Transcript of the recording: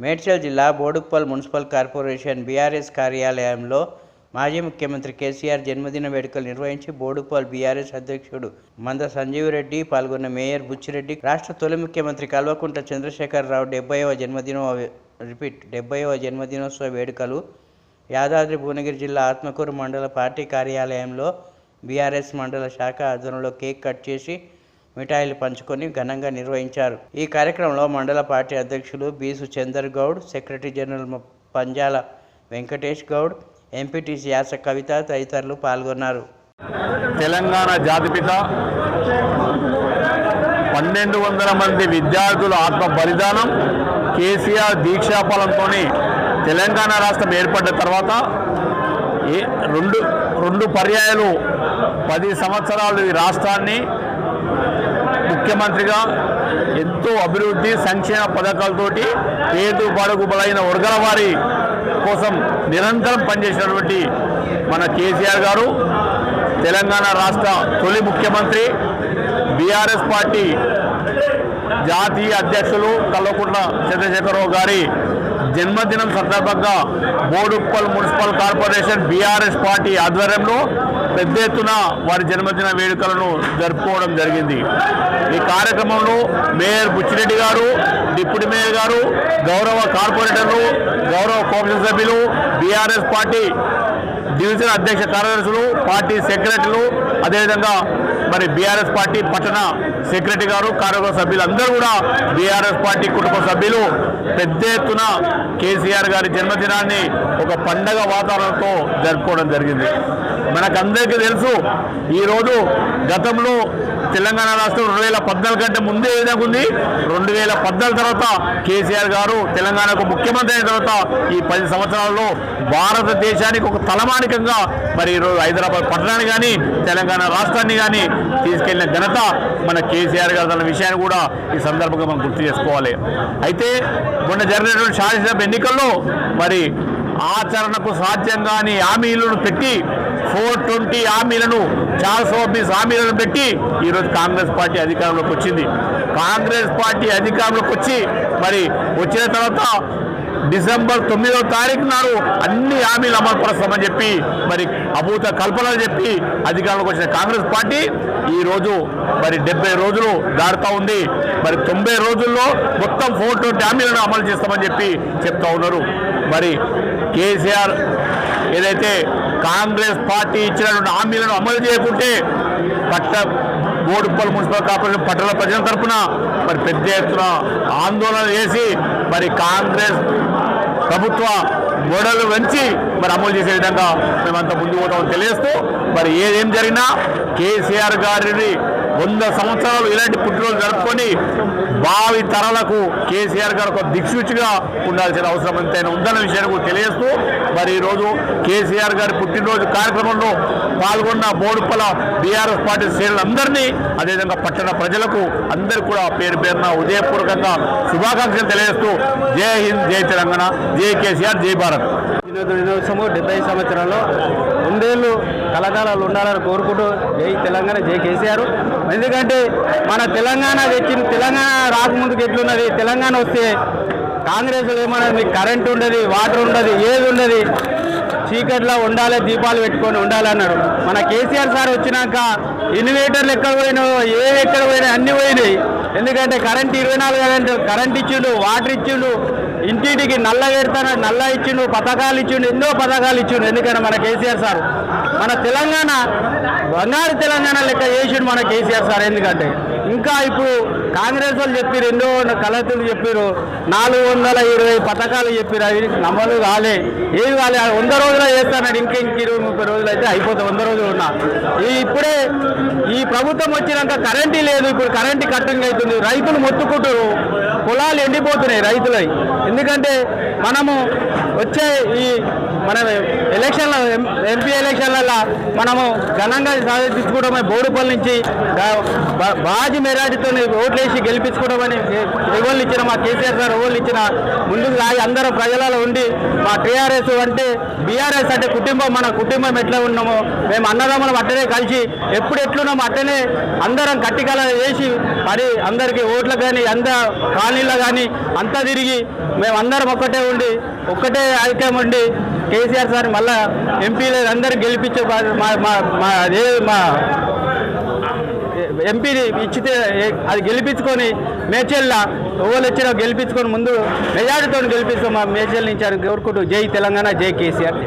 మేడ్చల్ జిల్లా Boduppal municipal corporation BRS కార్యాలయంలో మాజీ ముఖ్యమంత్రి కేసీఆర్ జన్మదిన వేడుకలు నిర్వహించి బోడుపాల్ బీఆర్ఎస్ అధ్యక్షుడు మంద సంజీవ్ రెడ్డి పాల్గొన్న మేయర్ బుచ్చిరెడ్డి రాష్ట్ర తొలి ముఖ్యమంత్రి కల్వకుంట్ల చంద్రశేఖరరావు డెబ్బైవ జన్మదినో రిపీట్ డెబ్బైవ జన్మదినోత్సవ వేడుకలు యాదాద్రి భువనగిరి జిల్లా ఆత్మకూరు మండల పార్టీ కార్యాలయంలో బీఆర్ఎస్ మండల శాఖ ఆధ్వర్యంలో కేక్ కట్ చేసి మిఠాయిలు పంచుకొని ఘనంగా నిర్వహించారు. ఈ కార్యక్రమంలో మండల పార్టీ అధ్యక్షులు Beesu Chander Goud secretary general Panjala Venkatesh Goud MPTC Yasa Kavitha తదితరులు పాల్గొన్నారు. తెలంగాణ జాతిపిత పన్నెండు వందల మంది విద్యార్థుల ఆత్మ బలిదానం కేసీఆర్ దీక్షాఫలంతో తెలంగాణ రాష్ట్రం ఏర్పడ్డ తర్వాత ఏ రెండు రెండు పర్యాయాలు పది సంవత్సరాలు ఈ రాష్ట్రాన్ని ముఖ్యమంత్రిగా ఎంతో అభివృద్ధి సంక్షేమ పథకాలతోటి పేరు బడుగు బలైన వర్గాల వారి కోసం నిరంతరం పనిచేసినటువంటి మన కేసీఆర్ గారు తెలంగాణ రాష్ట్ర తొలి ముఖ్యమంత్రి బీఆర్ఎస్ పార్టీ జాతీయ అధ్యక్షులు కల్వకుంట్ల చంద్రశేఖరరావు గారి జన్మదినం సందర్భంగా Boduppal municipal corporation BRS party ఆధ్వర్యంలో పెద్ద ఎత్తున వారి జన్మదిన వేడుకలను జరుపుకోవడం జరిగింది. ఈ కార్యక్రమంలో మేయర్ బుచ్చిరెడ్డి గారు డిప్యూటీ మేయర్ గారు గౌరవ కార్పొరేటర్లు గౌరవ కౌన్సిల్ సభ్యులు బీఆర్ఎస్ పార్టీ డివిజన్ అధ్యక్ష కార్యదర్శులు పార్టీ సెక్రటరీలు అదేవిధంగా మరి బీఆర్ఎస్ పార్టీ పట్టణ సెక్రటరీ గారు కార్యవర్గ సభ్యులు అందరూ కూడా బీఆర్ఎస్ పార్టీ కుటుంబ సభ్యులు. పెద్ద ఎత్తున కేసీఆర్ గారి జన్మదినాన్ని ఒక పండగ వాతావరణంతో జరుపుకోవడం జరిగింది. మనకందరికీ తెలుసు ఈరోజు గతంలో తెలంగాణ రాష్ట్రం రెండు వేల పద్నాలుగు కంటే ముందే విధంగా ఉంది? రెండు వేల పద్నాలుగు తర్వాత కేసీఆర్ గారు తెలంగాణకు ముఖ్యమంత్రి అయిన తర్వాత ఈ పది సంవత్సరాల్లో భారతదేశానికి ఒక తలమానికంగా మరి ఈరోజు హైదరాబాద్ పట్టణాన్ని కానీ తెలంగాణ రాష్ట్రాన్ని కానీ తీసుకెళ్ళిన ఘనత మన కేసీఆర్ గారు అన్న విషయాన్ని కూడా ఈ సందర్భంగా మనం గుర్తు చేసుకోవాలి. అయితే మొన్న జరిగినటువంటి శాసనసభ ఎన్నికల్లో మరి ఆచరణకు సాధ్యం కాని హామీలను పెట్టి ఫోర్ ట్వంటీ హామీలను చార్స్ ఆఫీస్ హామీలను పెట్టి ఈరోజు కాంగ్రెస్ పార్టీ అధికారంలోకి వచ్చింది. కాంగ్రెస్ పార్టీ అధికారంలోకి వచ్చి మరి వచ్చిన తర్వాత డిసెంబర్ తొమ్మిదవ తారీఖు నాడు అన్ని హామీలు అమలు పరుస్తామని చెప్పి మరి అభూత కల్పనలు చెప్పి అధికారంలోకి వచ్చిన కాంగ్రెస్ పార్టీ ఈరోజు మరి డెబ్బై రోజులు దాడుతూ ఉంది. మరి తొంభై రోజుల్లో మొత్తం ఫోర్ ట్వంటీ హామీలను అమలు చేస్తామని చెప్పి చెప్తా ఉన్నారు. మరి కేసీఆర్ ఏదైతే కాంగ్రెస్ పార్టీ ఇచ్చినటువంటి హామీలను అమలు చేయకుంటే పట్ట బోడుప్పల్ మున్సిపల్ కార్పొరేషన్ పట్టణ ప్రజల తరఫున మరి పెద్ద ఎత్తున ఆందోళన చేసి మరి కాంగ్రెస్ ప్రభుత్వ గోడలు వంచి మరి అమలు చేసే విధంగా మేమంతా ముందు పోతామని తెలియజేస్తూ మరి ఏదేం జరిగినా కేసీఆర్ గారిని వంద సంవత్సరాలు ఇలాంటి పుట్టినరోజు జరుపుకొని భావి తరాలకు కేసీఆర్ గారు ఒక దిక్సూచిగా ఉండాల్సిన అవసరం ఎంతైనా ఉందన్న విషయాన్ని తెలియజేస్తూ మరి ఈరోజు కేసీఆర్ గారి పుట్టినరోజు కార్యక్రమంలో పాల్గొన్న బోడుపల బీఆర్ఎస్ పార్టీ శ్రేణులందరినీ అదేవిధంగా పట్టణ ప్రజలకు అందరికీ కూడా పేరు పేరున ఉదయపూర్వకంగా శుభాకాంక్షలు తెలియజేస్తూ జై హింద్ జై తెలంగాణ జై కేసీఆర్ జై భారత్. వినోద దినోత్సవం డెబ్బై సంవత్సరాల్లో వందేళ్ళు కళాకారాలు ఉండాలని కోరుకుంటూ జై తెలంగాణ జై కేసీఆర్. ఎందుకంటే మన తెలంగాణ తెచ్చిన తెలంగాణ రాకముందుకు ఎట్లున్నది? తెలంగాణ వస్తే కాంగ్రెస్లో ఏమన్నది? మీకు కరెంట్ ఉండదు వాటర్ ఉండదు ఏది ఉండదు. చీకట్లో ఉండాలి దీపాలు పెట్టుకొని ఉండాలి అన్నాడు మన కేసీఆర్ సార్ వచ్చినాక ఇన్వేటర్లు ఎక్కడ పోయినాయో ఏ ఎక్కడ పోయినాయి అన్ని పోయినాయి. ఎందుకంటే కరెంట్ ఇరవై నాలుగు గంటలు కరెంట్ ఇచ్చిండు వాటర్ ఇచ్చిండు ఇంటింటికి నల్ల పెడతాను నల్ల ఇచ్చిండు పథకాలు ఇచ్చిండు ఎన్నో పథకాలు ఇచ్చిండు. ఎందుకంటే మన కేసీఆర్ సార్ మన తెలంగాణ బంగారు తెలంగాణ లెక్క చేసిండు మన కేసీఆర్ సార్ ఎందుకంటే ఇంకా ఇప్పుడు కాంగ్రెస్ వాళ్ళు చెప్పారు ఎన్నో కలెక్టర్లు చెప్పారు నాలుగు వందల ఇరవై పథకాలు చెప్పారు అవి నమ్మలు కాలే. ఏవి కాలే వంద రోజులు చేస్తాడు ఇంకా ఇంక ఇరవై ముప్పై రోజులు అయితే అయిపోతుంది వంద రోజులు ఉన్నా. ఈ ఇప్పుడే ఈ ప్రభుత్వం వచ్చినాక కరెంటు లేదు ఇప్పుడు కరెంటు కట్టింగ్ అవుతుంది రైతులు మొత్తుకుంటారు పొలాలు ఎండిపోతున్నాయి రైతులై. ఎందుకంటే మనము వచ్చే ఈ మన ఎలక్షన్ల ఎంపీ ఎలక్షన్లలో మనము ఘనంగా సాధించుకోవడమే బోడుపల్లి నుంచి గా- బా- బాజీ మెరాటితో ఓట్లేసి గెలిపించుకోవడమని ఎవరు ఇచ్చిన మా కేసీఆర్ సార్ ఎవరు ఇచ్చిన ముందుకు రాగి అందరం ప్రజలలో ఉండి మా టీఆర్ఎస్ అంటే బీఆర్ఎస్ అంటే కుటుంబం మన కుటుంబం ఎట్లా ఉన్నామో మేము అన్నదమ్ములం అట్టనే కలిసి ఎప్పుడు ఎట్లున్నామో అట్టనే అందరం కట్టికల చేసి మరి అందరికీ ఓట్లు కానీ అంద కాలనీలో కానీ అంతా తిరిగి మేమందరం ఒక్కటే ఉండి ఒక్కటే ఐక్యం ఉండి కేసీఆర్ సార్ మళ్ళా ఎంపీలు అందరూ గెలిపించే బా- మా మా మా అదే మా ఎంపీని ఇచ్చితే అది గెలిపించుకొని మేడ్చల్ల ఎవరు వచ్చినా గెలిపించుకొని ముందు మెజారిటీతో గెలిపిస్తాం మా మేచెల్ నుంచి అని కోరుకుంటూ జై తెలంగాణ జై కేసీఆర్.